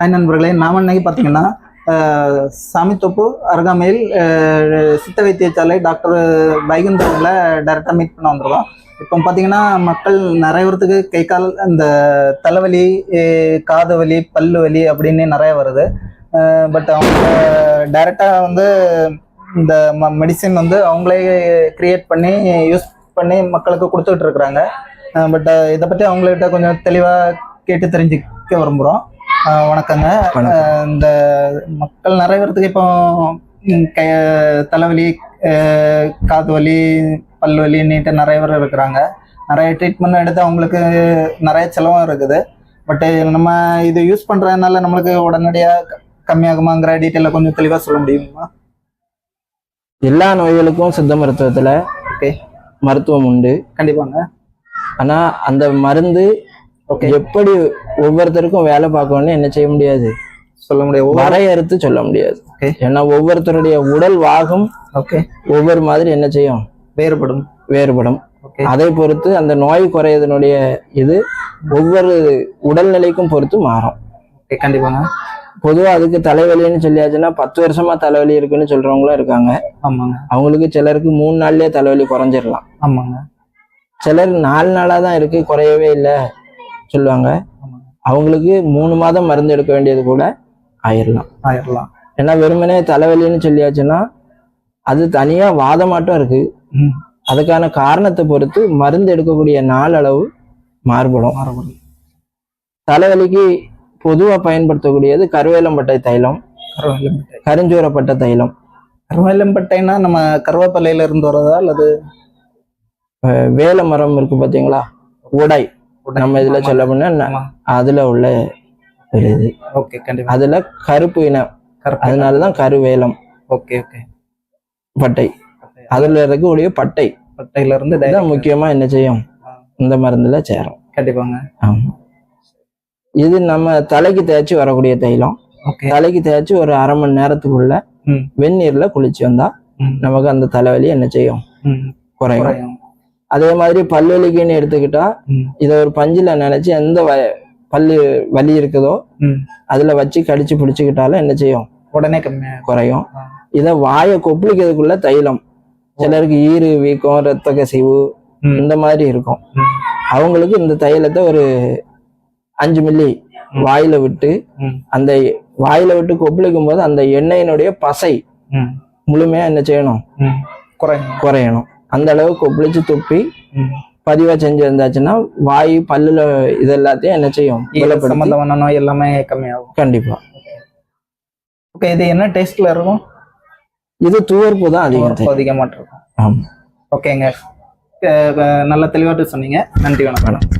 Hi நண்பர்களே நாம் அன்னைக்கு பார்த்தீங்கன்னா சாமித்தொப்பு அருகாமையில் சித்த வைத்தியசாலை டாக்டர் வைகுந்தரில் டைரெக்டாக மீட் பண்ண வந்துருக்கோம். இப்போ பார்த்தீங்கன்னா மக்கள் நிறைய பேர்த்துக்கு கை கால் இந்த தலைவலி காது வலி பல்லு வலி அப்படின்னு நிறைய வருது. பட் அவங்க டைரெக்டாக வந்து இந்த மெடிசின் வந்து அவங்களே கிரியேட் பண்ணி யூஸ் பண்ணி மக்களுக்கு கொடுத்துட்டு இருக்கிறாங்க. பட் இதை பற்றி அவங்கள்ட்ட கொஞ்சம் தெளிவாக கேட்டு தெரிஞ்சுக்க விரும்புகிறோம் வணக்கங்க. இந்த மக்கள் நிறைய பேர்த்துக்கு இப்போ ம், கை தலைவலி காது வலி பல் வலின்னுட்டு நிறைய பேர் இருக்கிறாங்க. நிறைய ட்ரீட்மெண்ட் எடுத்து அவங்களுக்கு நிறைய செலவும் இருக்குது. பட் நம்ம இது யூஸ் பண்ணுறதுனால நம்மளுக்கு உடனடியாக கம்மியாகுமாங்கிற டீட்டெயிலில் கொஞ்சம் தெளிவாக சொல்ல முடியுமா? எல்லா நோய்களுக்கும் சித்த மருத்துவத்துல ஓகே மருத்துவம் உண்டு. கண்டிப்பாங்க. ஆனா அந்த மருந்து ஓகே எப்படி ஒவ்வொருத்தருக்கும் வேலை பார்க்கணும்னு என்ன செய்ய முடியாது? சொல்ல முடியும் வரையறுத்து சொல்ல முடியாது. ஏன்னா ஒவ்வொருத்தருடைய உடல் வாகும். ஓகே ஒவ்வொரு மாதிரி என்ன செய்யும்? வேறுபடும். வேறுபடும். அதை பொறுத்து அந்த நோய் குறையதனுடைய இது ஒவ்வொரு உடல்நிலைக்கும் பொறுத்து மாறும். கண்டிப்பாங்க. பொதுவா அதுக்கு தலைவலின்னு சொல்லியாச்சுன்னா பத்து வருஷமா தலைவலி இருக்குன்னு சொல்றவங்களும் இருக்காங்க. ஆமாங்க. அவங்களுக்கு சிலருக்கு மூணு நாள்லயே தலைவலி குறைஞ்சிடலாம் ஆமாங்க. சிலர் நாலு நாளா தான் இருக்கு குறையவே இல்லை. சொல்லுவாங்க. அவங்களுக்கு மூணு மாதம் மருந்து எடுக்க வேண்டியது கூட ஆயிடலாம் ஆயிடலாம் ஏன்னா வெறுமனே தலைவலின்னு சொல்லியாச்சுன்னா அது தனியா வாதமாட்டம் இருக்கு. அதுக்கான காரணத்தை பொறுத்து மருந்து எடுக்கக்கூடிய நாள் அளவு மாறுபடும். மாறுபடும். தலைவலிக்கு பொதுவா பயன்படுத்தக்கூடியது கருவேலம்பட்டை தைலம் கருவேலம்பட்டை. கருஞ்சூரப்பட்ட தைலம். கருவேலம்பட்டைனா நம்ம கருவேப்பிலையில இருந்து வரதா அல்லது வேல மரம் இருக்கு பாத்தீங்களா? உடை. நம்ம இதுல சொல்ல போனா. அதுல உள்ள ஒரு இது. ஓகே கண்டிப்பா. அதுல கருப்பு இனம். அதனாலதான் கருவேலம். Okay okay. பட்டை. அதுல இருக்கக்கூடிய பட்டை. பட்டையில இருந்து முக்கியமா என்ன செய்யும். இந்த மருந்துல சேரும். கண்டிப்பாங்க. ஆமா. இது நம்ம தலைக்கு தேய்ச்சி வரக்கூடிய தைலம். ஓகே. தலைக்கு தேய்ச்சி ஒரு அரை மணி நேரத்துக்குள்ள. வெந்நீர்ல குளிச்சு வந்தா நமக்கு அந்த தலைவலி என்ன செய்யும்? குறையும். அதே மாதிரி பல்வலிக்குன்னு எடுத்துக்கிட்டா இதை ஒரு பஞ்சில நினைச்சு எந்த வ- பல்லு வலி இருக்குதோ. அதுல வச்சு கடிச்சு பிடிச்சுக்கிட்டாலும் என்ன செய்யும்? உடனே குறையும். இதை வாயை கொப்பளிக்கிறதுக்குள்ள தைலம். சிலருக்கு ஈறு வீக்கம் ரத்த கசிவு இந்த மாதிரி இருக்கும். அவங்களுக்கு இந்த தைலத்தை ஒரு அஞ்சு மில்லி. வாயில விட்டு அந்த வாயில விட்டு கொப்பளிக்கும் போது அந்த எண்ணெயினுடைய பசை முழுமையா என்ன செய்யணும்? குறையணும். அந்த அளவு கொப்பளிச்சு துப்பி. பதிவா செஞ்சு வந்தாச்சுன்னா வாய் பல்லுல இது எல்லாத்தையும் என்ன செய்யும்? சம்பந்தமான நோய் எல்லாமே கம்மியாகும். கண்டிப்பா. ஓகே இது என்ன டேஸ்ட்ல இருக்கும்? இது துவர்ப்பு தான் அதிகம். உரப்பு தெரியும். அதிகமா இருக்கும் ஓகேங்க நல்ல தெளிவாட்டு சொன்னீங்க. நன்றி வணக்கம்.